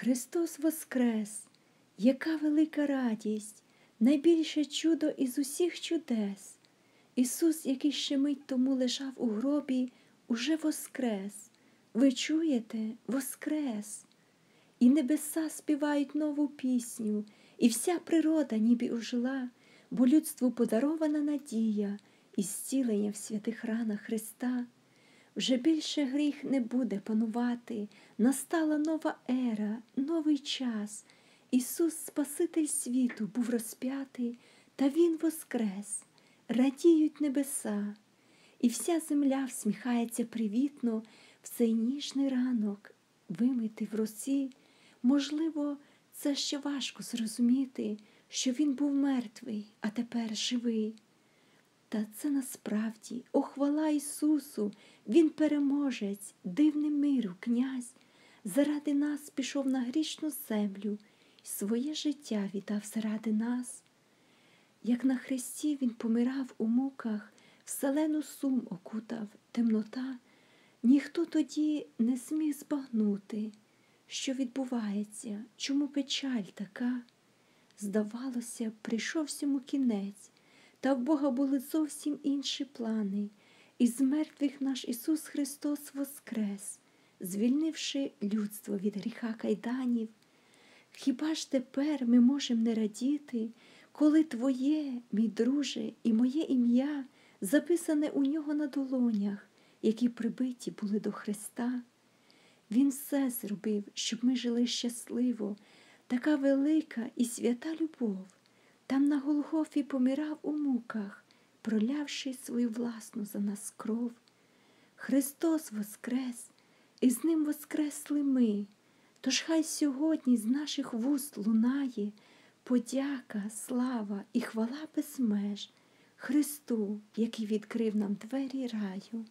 Христос Воскрес! Яка велика радість, найбільше чудо із усіх чудес. Ісус, який ще мить тому лежав у гробі, уже воскрес. Ви чуєте, воскрес. І небеса співають нову пісню, і вся природа ніби ожила, бо людству подарована надія і зцілення в святих ранах Христа. Вже більше гріх не буде панувати, настала нова ера, новий час. Ісус, Спаситель світу, був розп'ятий, та Він воскрес, радіють небеса, і вся земля всміхається привітно в цей ніжний ранок, вимити в росі. Можливо, це ще важко зрозуміти, що він був мертвий, а тепер живий. Та це насправді, о хвала Ісусу, Він переможець, дивний миру, князь, заради нас пішов на грішну землю і своє життя віддав заради нас. Як на хресті Він помирав у муках, вселену сум окутав темнота, ніхто тоді не зміг збагнути, що відбувається, чому печаль така. Здавалося, прийшов всьому кінець. Та в Бога були зовсім інші плани, і з мертвих наш Ісус Христос воскрес, звільнивши людство від гріха кайданів. Хіба ж тепер ми можемо не радіти, коли Твоє, мій друже, і моє ім'я записане у нього на долонях, які прибиті були до Христа? Він все зробив, щоб ми жили щасливо, така велика і свята любов. Там на Голгофі помирав у муках, пролявши свою власну за нас кров. Христос воскрес, і з ним воскресли ми. Тож хай сьогодні з наших вуст лунає подяка, слава і хвала без меж Христу, який відкрив нам двері раю.